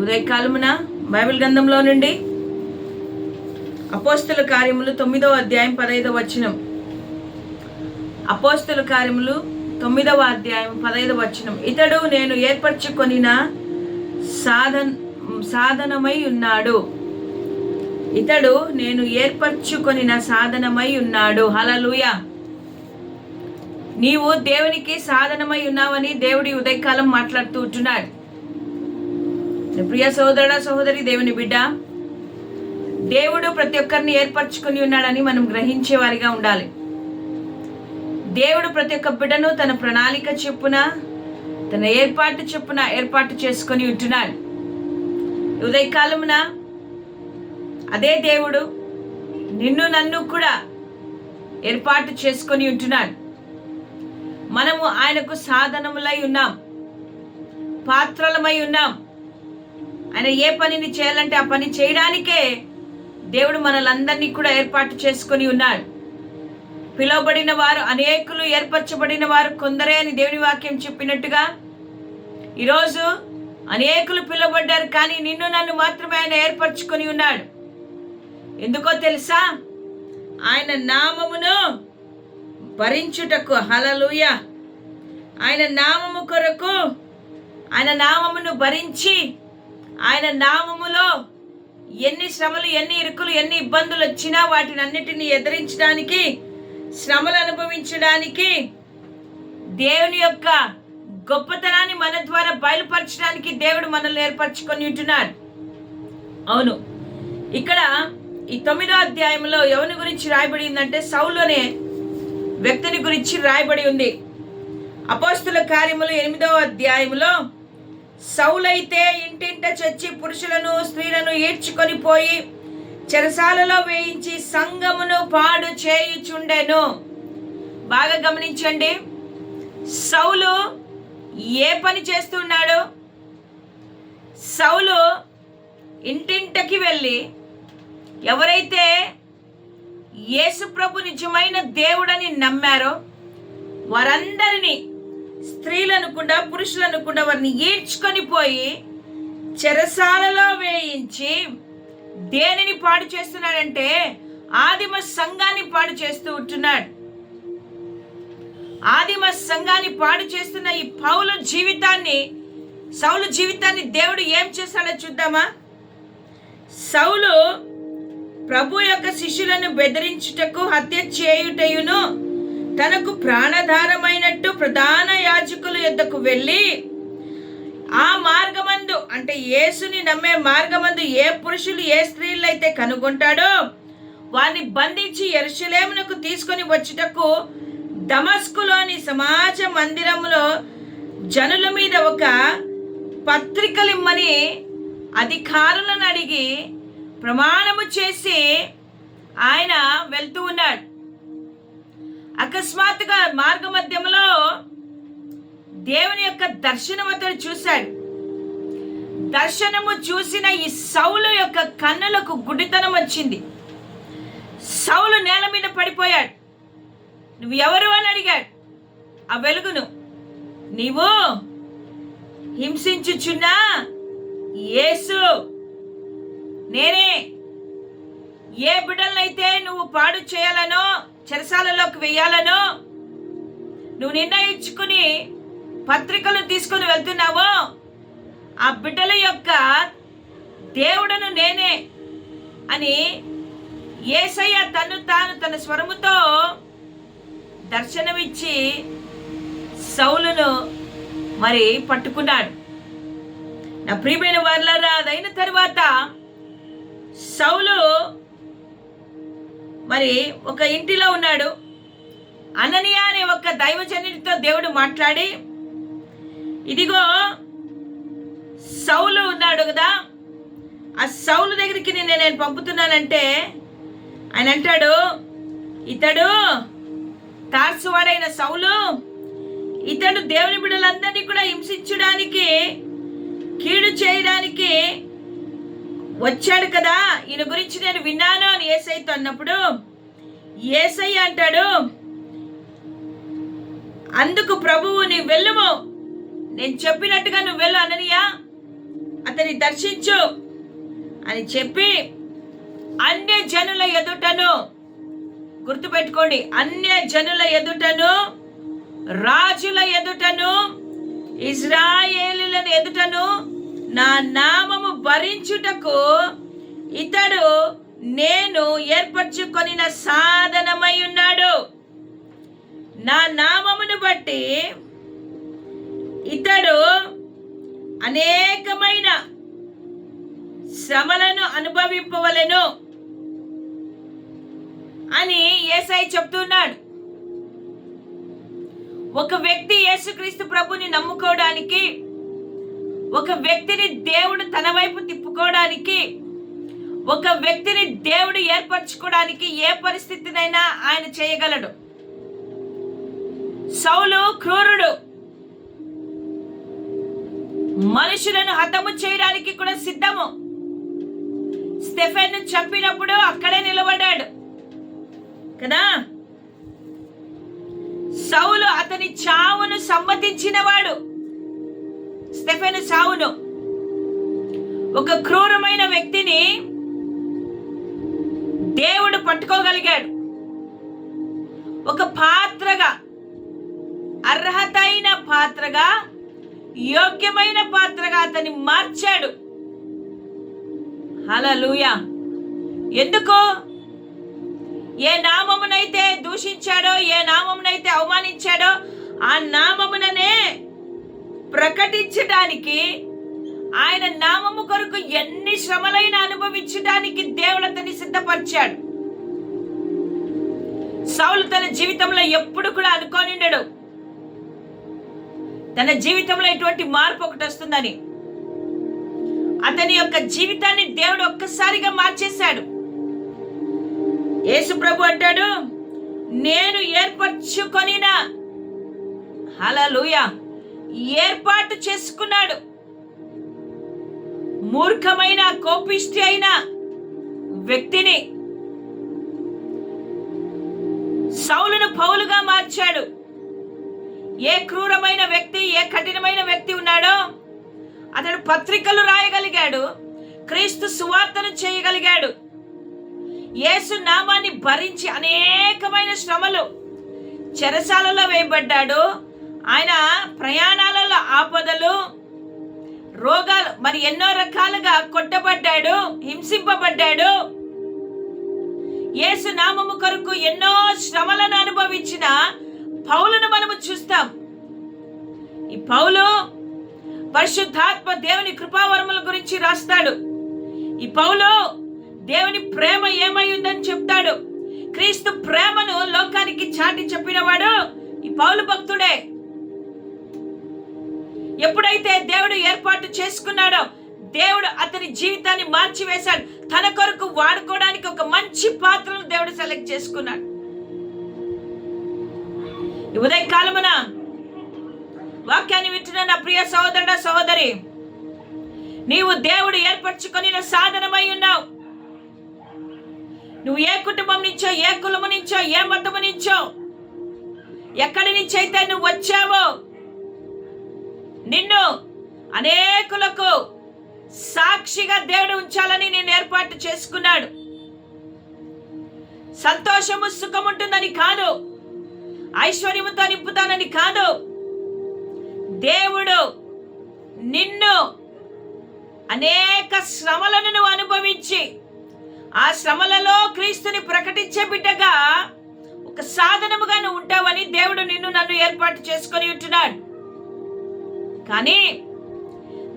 ఉదయకాలమున Bible గ్రంథంలో నుండి అపోస్తుల కార్యములు తొమ్మిదవ అధ్యాయం పదైదవ వచనం. అపోస్తుల కార్యములు తొమ్మిదవ అధ్యాయం పదైదవ వచనం. ఇతడు నేను ఏర్పరచుకొనిన సాధన సాధనమై ఉన్నాడు. ఇతడు నేను ఏర్పరచుకొనిన సాధనమై ఉన్నాడు. హలలుయ నీవు దేవునికి సాధనమై ఉన్నావని దేవుడి ఉదయకాలం మాట్లాడుతూ ఉంటున్నాడు. ప్రియ సహోదరుడ సహోదరి దేవుని బిడ్డ దేవుడు ప్రతి ఒక్కరిని ఏర్పరచుకుని ఉన్నాడని మనం గ్రహించే వారిగా ఉండాలి. దేవుడు ప్రతి ఒక్క బిడ్డను తన ప్రణాళిక చెప్పున తన ఏర్పాటు చెప్పున ఏర్పాటు చేసుకొని ఉంటున్నాడు. ఉదయకాలమున అదే దేవుడు నిన్ను నన్ను కూడా ఏర్పాటు చేసుకొని ఉంటున్నాడు. మనము ఆయనకు సాధనములై ఉన్నాం. పాత్రలమై ఉన్నాం. ఆయన ఏ పనిని చేయాలంటే ఆ పని చేయడానికే దేవుడు మనలందరినీ కూడా ఏర్పాటు చేసుకొని ఉన్నాడు. పిలువబడిన వారు అనేకులు ఏర్పరచబడిన వారు కొందరే అని దేవుని వాక్యం చెప్పినట్టుగా ఈరోజు అనేకులు పిలువబడ్డారు కానీ నిన్ను నన్ను మాత్రమే ఆయన ఏర్పరచుకొని ఉన్నాడు. ఎందుకో తెలుసా? ఆయన నామమును భరించుటకు హలలుయ ఆయన నామము కొరకు ఆయన నామమును భరించి ఆయన నామములో ఎన్ని శ్రమలు ఎన్ని ఇరుకులు ఎన్ని ఇబ్బందులు వచ్చినా వాటిని అన్నిటిని ఎదిరించడానికి శ్రమలు అనుభవించడానికి దేవుని యొక్క గొప్పతనాన్ని మన ద్వారా బయలుపరచడానికి దేవుడు మనల్ని ఏర్పరచుకొని ఉంటున్నాడు. అవును. ఇక్కడ ఈ తొమ్మిదో అధ్యాయంలో ఎవరి గురించి రాయబడిందంటే సౌలోనే వ్యక్తిని గురించి రాయబడి ఉంది. అపోస్తుల కార్యములు ఎనిమిదవ అధ్యాయంలో సౌలైతే ఇంటింట చచ్చి పురుషులను స్త్రీలను ఈడ్చుకొని పోయి చెరసాలలో వేయించి సంగమును పాడు చేయుచుండెను. బాగా గమనించండి. సౌలు ఏ పని చేస్తున్నాడు? సౌలు ఇంటింటకి వెళ్ళి ఎవరైతే యేసుప్రభు నిజమైన దేవుడని నమ్మారో వారందరినీ స్త్రీలనుకుండా పురుషులనుకుండా పురుషులను కూడా వారిని ఈడ్చుకొని పోయి చెరసాలలో వేయించి దేనిని పాడు చేస్తున్నాడంటే ఆదిమ సంఘాన్ని పాడు చేస్తూ ఉంటున్నాడు. ఆదిమ సంఘాన్ని పాడు చేస్తున్న ఈ పౌలు జీవితాన్ని సౌలు జీవితాన్ని దేవుడు ఏం చేశాడో చూద్దామా? సౌలు ప్రభు యొక్క శిష్యులను బెదిరించుటకు హత్య చేయుటయును తనకు ప్రాణధారమైనట్టు ప్రధాన యాజకుల యొద్దకు వెళ్ళి ఆ మార్గమందు అంటే యేసుని నమ్మే మార్గమందు ఏ పురుషులు ఏ స్త్రీలు అయితే కనుగొంటాడో వారిని బంధించి ఎరుషులేమునకు తీసుకొని వచ్చుటకు దమస్కులోని సమాజ మందిరంలో జనుల మీద ఒక పత్రికలిమ్మని అధికారులను అడిగి ప్రమాణము చేసి ఆయన వెళ్తూ ఉన్నాడు. అకస్మాత్తుగా మార్గ మధ్యంలో దేవుని యొక్క దర్శనం అతడు చూశాడు. దర్శనము చూసిన ఈ సౌలు యొక్క కన్నులకు గుడితనం వచ్చింది. సౌలు నేల మీద పడిపోయాడు. నువ్వు ఎవరు అని అడిగాడు. ఆ వెలుగును. నీవు హింసించుచున్నా యేసు. నేనే. ఏ బిడ్డలనైతే నువ్వు పాడు చేయాలనో చెరసాలలోకి వెయ్యాలనో నువ్వు నిర్ణయించుకుని పత్రికలు తీసుకుని వెళ్తున్నావో ఆ బిడ్డల యొక్క దేవుడను నేనే అని ఏసయ్య తను తాను తన స్వరముతో దర్శనమిచ్చి సౌలును మరి పట్టుకున్నాడు. నా ప్రియమైన వాళ్ళరా అదైన తర్వాత సౌలు మరి ఒక ఇంటిలో ఉన్నాడు. అననీయ అనే ఒక దైవజనుడితో దేవుడు మాట్లాడి ఇదిగో సౌలు ఉన్నాడు కదా ఆ సౌలు దగ్గరికి నేను నేను పంపుతున్నానంటే ఆయన అంటాడు ఇతడు తార్సువాడైన సౌలు ఇతడు దేవుని బిడ్డలందరినీ కూడా హింసించడానికి కీడు చేయడానికి వచ్చాడు కదా. ఈయన గురించి నేను విన్నాను అని ఏసైతో అన్నప్పుడు ఏసై అంటాడు అందుకు ప్రభువు నీ వెళ్ళుము. నేను చెప్పినట్టుగా నువ్వు వెళ్ళు అననియా. అతని దర్శించు. అని చెప్పి అన్య జనుల ఎదుటను గుర్తుపెట్టుకోండి అన్య జనుల ఎదుటను రాజుల ఎదుటను ఇజ్రాయేలుల ఎదుటను నా నామము భరించుటకు ఇతడు నేను ఏర్పరచుకొనిన సాధనమై ఉన్నాడు. నా నామమును బట్టి ఇతడు అనేకమైన శ్రమలను అనుభవింపవలెను అని ఏసై చెప్తున్నాడు. ఒక వ్యక్తి యేసుక్రీస్తు ప్రభుని నమ్ముకోవడానికి ఒక వ్యక్తిని దేవుడు తన వైపు తిప్పుకోవడానికి ఒక వ్యక్తిని దేవుడు ఏర్పరచుకోవడానికి ఏ పరిస్థితినైనా ఆయన చేయగలడు. సౌలు క్రూరుడు. మనుషులను హతము చేయడానికి కూడా సిద్ధము. స్టెఫెన్ చంపినప్పుడు అక్కడే నిలబడ్డాడు. కదా? సౌలు అతని చావును సమ్మతించినవాడు. స్టెఫెన్ చావును ఒక క్రూరమైన వ్యక్తిని దేవుడు పట్టుకోగలిగాడు. ఒక పాత్రగా అర్హత అయిన పాత్రగా యోగ్యమైన పాత్రగా అతన్ని మార్చాడు. హలలుయా ఎందుకు? ఏ నామమునైతే దూషించాడో ఏ నామమునైతే అవమానించాడో ఆ నామముననే ప్రకటించడానికి ఆయన నామము కొరకు ఎన్ని శ్రమలైన అనుభవించడానికి దేవుడు అతన్ని సిద్ధపరిచాడు. సౌలు తన జీవితంలో ఎప్పుడు కూడా అనుకోనిండడు తన జీవితంలో ఇటువంటి మార్పు ఒకటి వస్తుందని. అతని యొక్క జీవితాన్ని దేవుడు ఒక్కసారిగా మార్చేశాడు. యేసు ప్రభు అంటాడు నేను ఏర్పరచుకొనినా అలా లూయా ఏర్పాటు చేసుకున్నాడు. మూర్ఖమైన కోపిష్టి అయిన వ్యక్తిని సౌలును పౌలుగా మార్చాడు. ఏ క్రూరమైన వ్యక్తి ఏ కఠినమైన వ్యక్తి ఉన్నాడో అతడు పత్రికలు రాయగలిగాడు క్రీస్తు సువార్తను చేయగలిగాడు. యేసు నామాన్ని భరించి అనేకమైన శ్రమలు చెరసాలలో వేయబడ్డాడు. ఆయన ప్రయాణాలలో ఆపదలు రోగాలు మరి ఎన్నో రకాలుగా కొట్టబడ్డాడు హింసింపబడ్డాడు. యేసు నామము కొరకు ఎన్నో శ్రమలను అనుభవించిన పౌలను మనము చూస్తాం. ఈ పౌలు పరిశుద్ధాత్మ దేవుని కృపావరముల గురించి రాస్తాడు. ఈ పౌలు దేవుని ప్రేమ ఏమై ఉందని చెప్తాడు. క్రీస్తు ప్రేమను లోకానికి చాటి చెప్పినవాడు ఈ పౌలు భక్తుడే. ఎప్పుడైతే దేవుడు ఏర్పాటు చేసుకున్నాడో దేవుడు అతని జీవితాన్ని మార్చివేశాడు. తన కొరకు వాడుకోవడానికి ఒక మంచి పాత్రను దేవుడు సెలెక్ట్ చేసుకున్నాడు. ఉదయం ఉదయ కాలమున వాక్యాన్ని వింటున్న నా ప్రియ సహోదరుడ సహోదరి నీవు దేవుడు ఏర్పరచుకొని సాధనమై ఉన్నావు. నువ్వు ఏ కుటుంబం నుంచో ఏ కులము నుంచో ఏ మతము నుంచో ఎక్కడి నుంచి అయితే నువ్వు వచ్చావో నిన్ను అనేకులకు సాక్షిగా దేవుడు ఉంచాలని నేను ఏర్పాటు చేసుకున్నాడు. సంతోషము సుఖం ఉంటుందని కాదు ఐశ్వర్యముతో నింపుతానని కాదు దేవుడు నిన్ను అనేక శ్రమలను నువ్వు అనుభవించి ఆ శ్రమలలో క్రీస్తుని ప్రకటించే బిడ్డగా ఒక సాధనముగా నువ్వు ఉంటావని దేవుడు నిన్ను నన్ను ఏర్పాటు చేసుకొని ఉంటున్నాడు. కానీ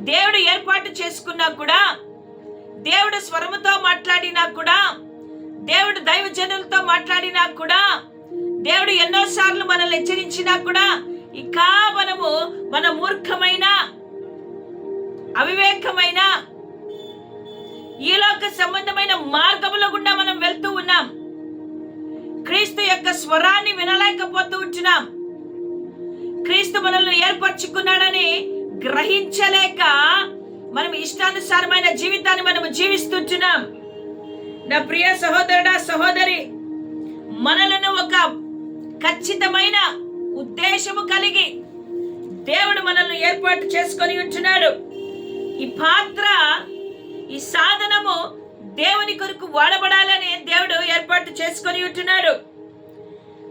దేవుడు ఏర్పాటు చేసుకున్నా కూడా దేవుడు స్వరముతో మాట్లాడినా కూడా దేవుడు దైవజనులతో మాట్లాడినా కూడా దేవుడు ఎన్నోసార్లు మనల్ని హెచ్చరించినా కూడా ఇంకా మనము మన మూర్ఖమైన అవివేకమైన ఈలోక సంబంధమైన మార్గములో గుండా మనం వెళ్తూ ఉన్నాం. క్రీస్తు యొక్క స్వరాన్ని వినలేకపోతూ ఉంటున్నాం. మనల్ని ఏర్పరచుకున్నాడని గ్రహించలేక మనం ఇష్టానుసారమైన జీవితాన్ని మనం జీవిస్తుంటున్నాం. నా ప్రియ సహోదరుడా సహోదరి మనలను ఒక ఖచ్చితమైన ఉద్దేశము కలిగి దేవుడు మనల్ని ఏర్పాటు చేసుకొని ఉంటున్నాడు. ఈ పాత్ర ఈ సాధనము దేవుని కొరకు వాడబడాలని దేవుడు ఏర్పాటు చేసుకొని ఉంటున్నాడు.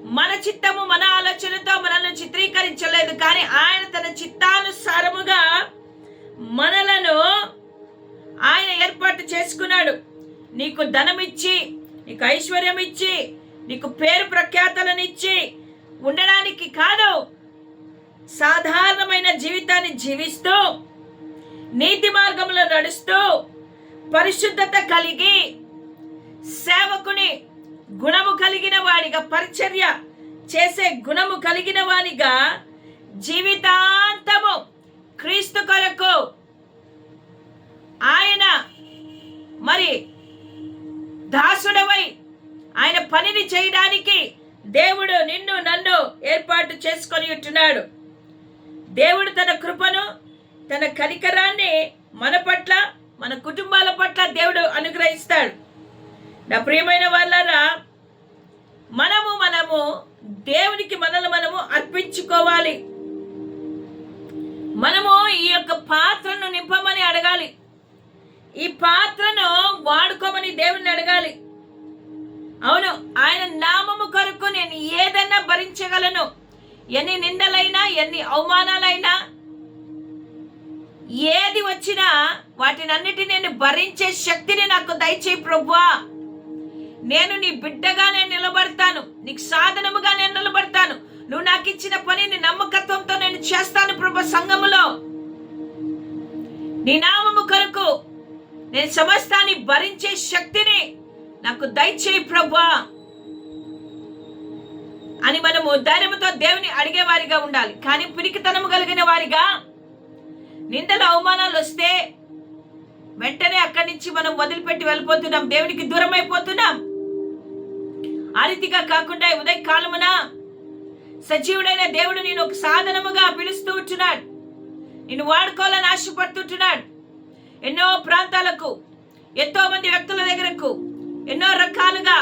మన చిత్తము మన ఆలోచనతో మనల్ని చిత్రీకరించలేదు. కానీ ఆయన తన చిత్తానుసారముగా మనలను ఆయన ఏర్పాటు చేసుకున్నాడు. నీకు ధనమిచ్చి నీకు ఐశ్వర్యం ఇచ్చి నీకు పేరు ప్రఖ్యాతలను ఇచ్చి ఉండడానికి కాదు సాధారణమైన జీవితాన్ని జీవిస్తూ నీతి మార్గంలో నడుస్తూ పరిశుద్ధత కలిగి సేవకుని గుణము కలిగిన వాడిగా పరిచర్య చేసే గుణము కలిగిన వానిగా జీవితాంతము క్రీస్తు కొరకు ఆయన మరి దాసుడవై ఆయన పనిని చేయడానికి దేవుడు నిన్ను నన్ను ఏర్పాటు చేసుకొని ఉంటున్నాడు. దేవుడు తన కృపను తన కనికరాన్ని మన పట్ల మన కుటుంబాల పట్ల దేవుడు అనుగ్రహిస్తాడు. నా ప్రియమైన వాళ్ళారా మనము మనము దేవునికి మనల్ని మనము అర్పించుకోవాలి. మనము ఈ యొక్క పాత్రను నింపమని అడగాలి. ఈ పాత్రను వాడుకోమని దేవుని అడగాలి. అవును ఆయన నామము కొరకు నేను ఏదైనా భరించగలను. ఎన్ని నిందలైనా ఎన్ని అవమానాలైనా ఏది వచ్చినా వాటినన్నిటి నేను భరించే శక్తిని నాకు దయచేయి ప్రభువా. నేను నీ బిడ్డగా నేను నిలబడతాను. నీకు సాధనముగా నేను నిలబడతాను. నువ్వు నాకు ఇచ్చిన పనిని నమ్మకత్వంతో నేను చేస్తాను ప్రభు సంఘములో. నీ నామము కొరకు నేను సమస్తాన్ని భరించే శక్తిని నాకు దయచేయి ప్రభా. అని మనము ధైర్యంతో దేవుని అడిగేవారిగా ఉండాలి. కానీ పిరికితనము కలిగిన వారిగా నిందలు అవమానాలు వస్తే వెంటనే అక్కడి నుంచి మనం వదిలిపెట్టి వెళ్ళిపోతున్నాం. దేవునికి దూరం అయిపోతున్నాం ఆ రీతిగా కాకుండా ఉదయ కాలమున సజీవుడైన దేవుడు నేను ఒక సాధనముగా పిలుస్తూ ఉంటున్నాడు. నేను వాడుకోవాలని ఆశపడుతుంటున్నాడు. ఎన్నో ప్రాంతాలకు ఎంతో మంది వ్యక్తుల దగ్గరకు ఎన్నో రకాలుగా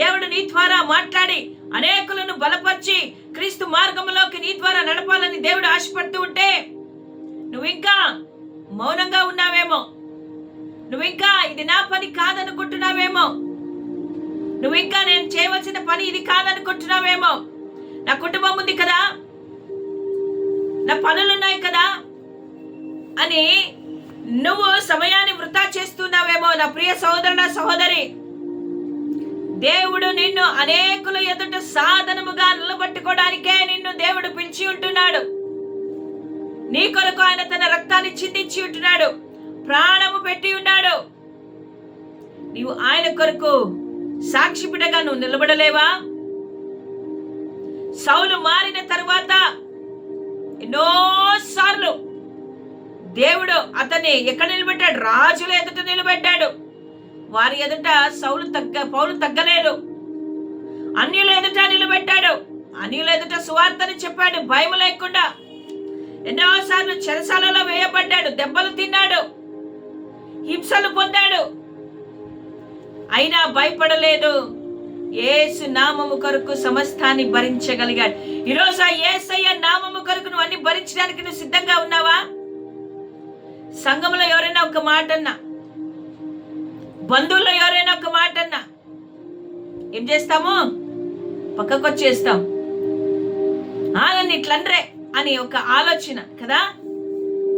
దేవుడు నీ ద్వారా మాట్లాడి అనేకులను బలపరిచి క్రీస్తు మార్గంలోకి నీ ద్వారా నడపాలని దేవుడు ఆశపడుతూ ఉంటే నువ్వు ఇంకా మౌనంగా ఉన్నావేమో? నువ్వు ఇంకా ఇది నా పని కాదనుకుంటున్నావేమో? నువ్వు ఇంకా నేను చేయవలసిన పని ఇది కాదనుకుంటున్నావేమో? నా కుటుంబం ఉంది కదా? నా పనులు ఉన్నాయి కదా? అని నువ్వు సమయాన్ని వృధా చేస్తున్నావేమో నా ప్రియ సహోదరుడ సహోదరి. దేవుడు నిన్ను అనేకుల ఎదుట సాధనముగా నిలబట్టుకోవడానికే నిన్ను దేవుడు పిలిచి ఉంటున్నాడు. నీ కొరకు ఆయన తన రక్తాన్ని చిందించి ఉంటున్నాడు. ప్రాణము పెట్టి ఉన్నాడు. నీవు ఆయన కొరకు సాక్షి బిడ్డగా నువ్వు నిలబడలేవా? సౌలు మారిన తరువాత ఎన్నోసార్లు దేవుడు అతన్ని ఎక్కడ నిలబెట్టాడు? రాజుల ఎదుట నిలబెట్టాడు. వారి ఎదుట సౌలు తగ్గ పౌలు తగ్గలేదు. అన్యుల ఎదుట నిలబెట్టాడు. అన్యుల ఎదుట సువార్తని చెప్పాడు. భయం లేకుండా ఎన్నోసార్లు చెరసాలలో వేయబడ్డాడు. దెబ్బలు తిన్నాడు. హింసలు పొందాడు. అయినా భయపడలేదు. ఏసు నామము కొరకు సమస్తాన్ని భరించగలిగాడు. ఈరోజు ఆ ఏసయ్య నామము కొరకు నువ్వు అన్ని భరించడానికి నువ్వు సిద్ధంగా ఉన్నావా? సంఘంలో ఎవరైనా ఒక మాట అన్నా బంధువుల్లో ఎవరైనా ఒక మాట అన్నా ఏం చేస్తాము? పక్కకు వచ్చేస్తాం ఆ నన్ను ఇట్లనరే అని ఒక ఆలోచన కదా?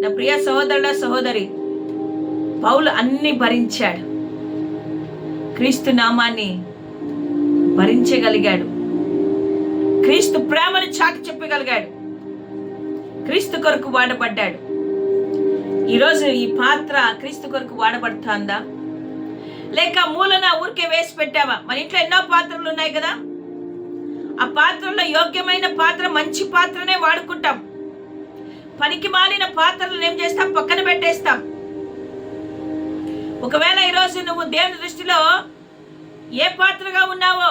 నా ప్రియ సహోదరుడ సహోదరి పౌలు అన్ని భరించాడు. క్రీస్తు నామాన్ని భరించగలిగాడు. క్రీస్తు ప్రేమను చాటి చెప్పగలిగాడు. క్రీస్తు కొరకు వాడబడ్డాడు. ఈరోజు ఈ పాత్ర క్రీస్తు కొరకు వాడబడుతుందా? లేక మూలన ఊరికే వేసి పెట్టావా? మన ఇంట్లో ఎన్నో పాత్రలు ఉన్నాయి కదా? ఆ పాత్రలో యోగ్యమైన పాత్ర మంచి పాత్రనే వాడుకుంటాం. పనికి మాలిన పాత్రలను ఏం చేస్తాం? పక్కన పెట్టేస్తాం. ఒకవేళ ఈరోజు నువ్వు దేవుని దృష్టిలో ఏ పాత్రగా ఉన్నావో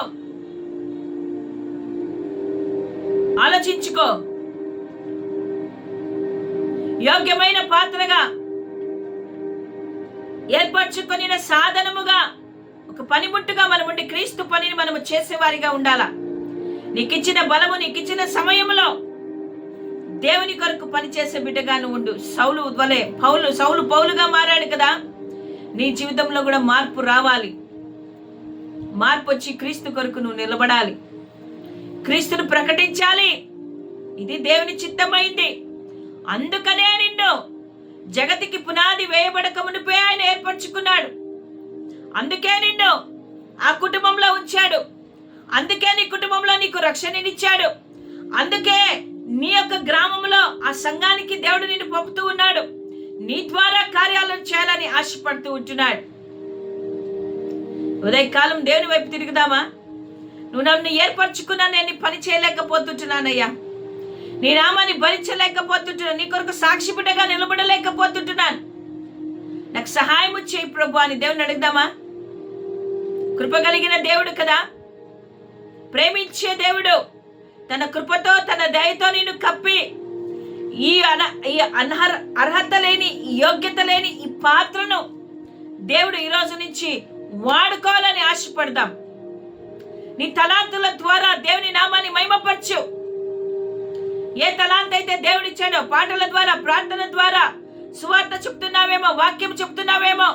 ఆలోచించుకో. యోగ్యమైన పాత్రగా ఏర్పరచుకొనిన సాధనముగా ఒక పనిముట్టుగా మనం ఉండి క్రీస్తు పనిని మనము చేసేవారిగా ఉండాలా? నీకిచ్చిన బలము నీకిచ్చిన సమయంలో దేవుని కొరకు పనిచేసే బిడ్డగాను ఉండు. సౌలు వలె పౌలు సౌలు పౌలుగా మారాడు కదా? నీ జీవితంలో కూడా మార్పు రావాలి. మార్పు వచ్చి క్రీస్తు కొరకు నువ్వు నిలబడాలి. క్రీస్తును ప్రకటించాలి. ఇది దేవుని చిత్తమైంది. అందుకనే నిన్ను జగతికి పునాది వేయబడక మునిపే ఆయన ఏర్పరచుకున్నాడు. అందుకే నిన్ను ఆ కుటుంబంలో ఉంచాడు. అందుకే నీ కుటుంబంలో నీకు రక్షణనిచ్చాడు. అందుకే నీ యొక్క గ్రామంలో ఆ సంఘానికి దేవుడు నిన్ను పంపుతూ ఉన్నాడు. నీ ద్వారా కార్యాలను చేయాలని ఆశపడుతూ ఉంటున్నాడు. ఉదయకాలం దేవుని వైపు తిరుగుదామా? నువ్వు నన్ను ఏర్పరచుకున్నా నేను పని చేయలేకపోతుంటున్నానయ్యా. నీ నామాన్ని భరించలేకపోతుంటున్నాను. నీ కొరకు సాక్షి బిడ్డగా నిలబడలేకపోతుంటున్నాను. నాకు సహాయం చేయి ప్రభు అని దేవుని అడుగుదామా? కృప కలిగిన దేవుడు కదా. ప్రేమించే దేవుడు. తన కృపతో తన దయతో నిన్ను కప్పి ఈ అన ఈ అనహర్ అర్హత లేని ఈ యోగ్యత లేని ఈ పాత్రను దేవుడు ఈ రోజు నుంచి వాడుకోవాలని ఆశపడదాం. నీ తలాంతుల ద్వారా దేవుని నామాన్ని మహిమపరచు. ఏ తలాంత్ అయితే దేవుడిచ్చాడో పాటల ద్వారా ప్రార్థన ద్వారా సువార్త చెప్తున్నావేమో వాక్యం చెప్తున్నావేమో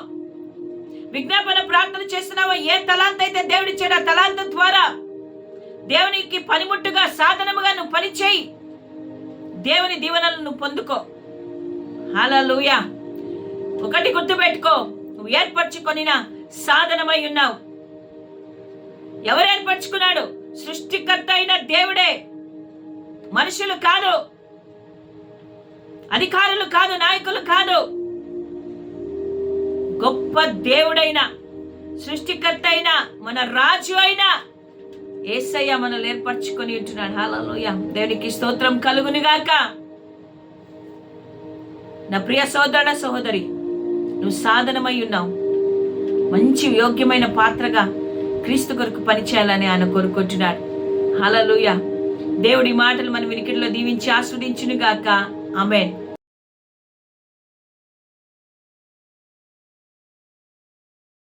విజ్ఞాపన ప్రార్థన చేస్తున్నావో ఏ తలాంత్ అయితే దేవుడిచ్చాడో తలాంత ద్వారా దేవునికి పనిముట్టుగా సాధనముగా నువ్వు పనిచేయి. దేవుని దీవెనలను పొందుకో. హలలుయ ఒకటి గుర్తుపెట్టుకో. నువ్వు ఏర్పరచుకొనిన సాధనమై ఉన్నావు. ఎవరు ఏర్పరచుకున్నాడు? సృష్టికర్త అయిన దేవుడే. మనుషులు కాదు. అధికారులు కాదు నాయకులు కాదు. గొప్ప దేవుడైన సృష్టికర్త అయిన మన రాజు అయినా ఏసయ్య మనల్ని ఏర్పరచుకొని ఉంటున్నాడు. హాలలోయ దేవునికి స్తోత్రం కలుగును గాక. నా ప్రియ సోదరుడ సహోదరి నువ్వు సాధనమై ఉన్నావు. మంచి యోగ్యమైన పాత్రగా క్రీస్తు కొరకు పనిచేయాలని ఆయన కోరుకుంటున్నాడు. హలలుయ దేవుడి మాటలు మన వినికిడిలో దీవించి ఆస్వాదించును గాక. ఆమెన్.